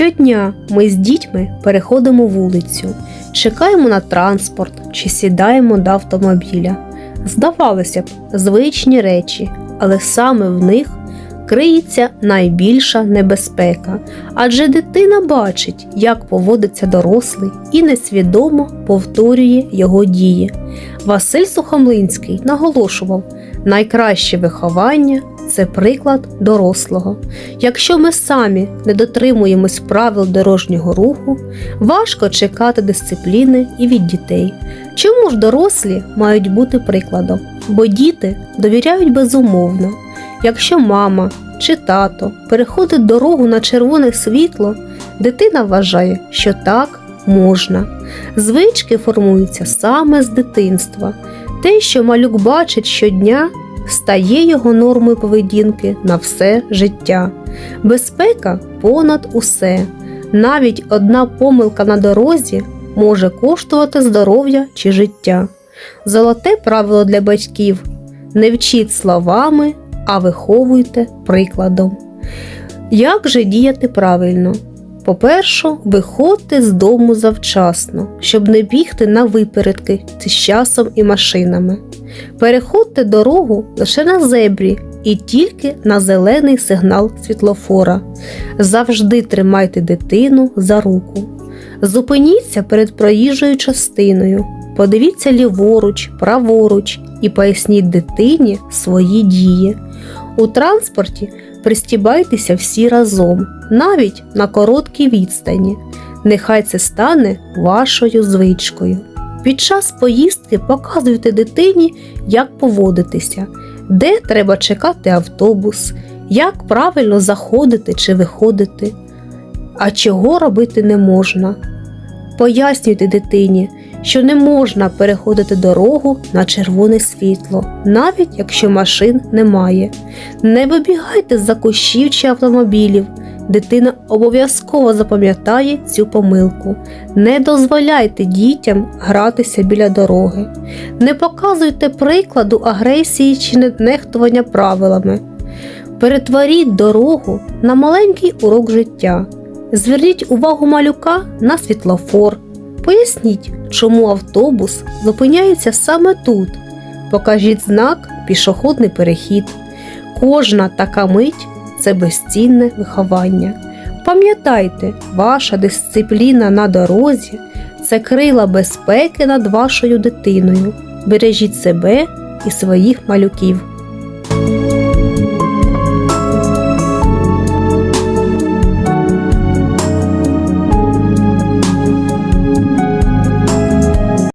Щодня ми з дітьми переходимо вулицю, чекаємо на транспорт чи сідаємо до автомобіля. Здавалося б, звичні речі, але саме в них криється найбільша небезпека, адже дитина бачить, як поводиться дорослий і несвідомо повторює його дії. Василь Сухомлинський наголошував, найкраще виховання це приклад дорослого. Якщо ми самі не дотримуємось правил дорожнього руху, важко чекати дисципліни і від дітей. Чому ж дорослі мають бути прикладом? Бо діти довіряють безумовно. Якщо мама чи тато переходить дорогу на червоне світло, дитина вважає, що так можна. Звички формуються саме з дитинства. Те, що малюк бачить щодня, стає його нормою поведінки на все життя. Безпека понад усе. Навіть одна помилка на дорозі може коштувати здоров'я чи життя. Золоте правило для батьків не вчіть словами, а виховуйте прикладом. Як же діяти правильно? По-перше, виходьте з дому завчасно, щоб не бігти на випередки з часом і машинами. Переходьте дорогу лише на зебрі і тільки на зелений сигнал світлофора. Завжди тримайте дитину за руку. Зупиніться перед проїжджою частиною, подивіться ліворуч, праворуч і поясніть дитині свої дії. У транспорті пристібайтеся всі разом, навіть на короткій відстані. Нехай це стане вашою звичкою. Під час поїздки показуйте дитині, як поводитися, де треба чекати автобус, як правильно заходити чи виходити, а чого робити не можна. Пояснюйте дитині, що не можна переходити дорогу на червоне світло, навіть якщо машин немає. Не вибігайте за кущів чи автомобілів. Дитина обов'язково запам'ятає цю помилку. Не дозволяйте дітям гратися біля дороги. Не показуйте прикладу агресії чи нехтування правилами. Перетворіть дорогу на маленький урок життя. Зверніть увагу малюка на світлофор. Поясніть, чому автобус зупиняється саме тут. Покажіть знак пішохідний перехід. Кожна така мить це безцінне виховання. Пам'ятайте, ваша дисципліна на дорозі це крила безпеки над вашою дитиною. Бережіть себе і своїх малюків.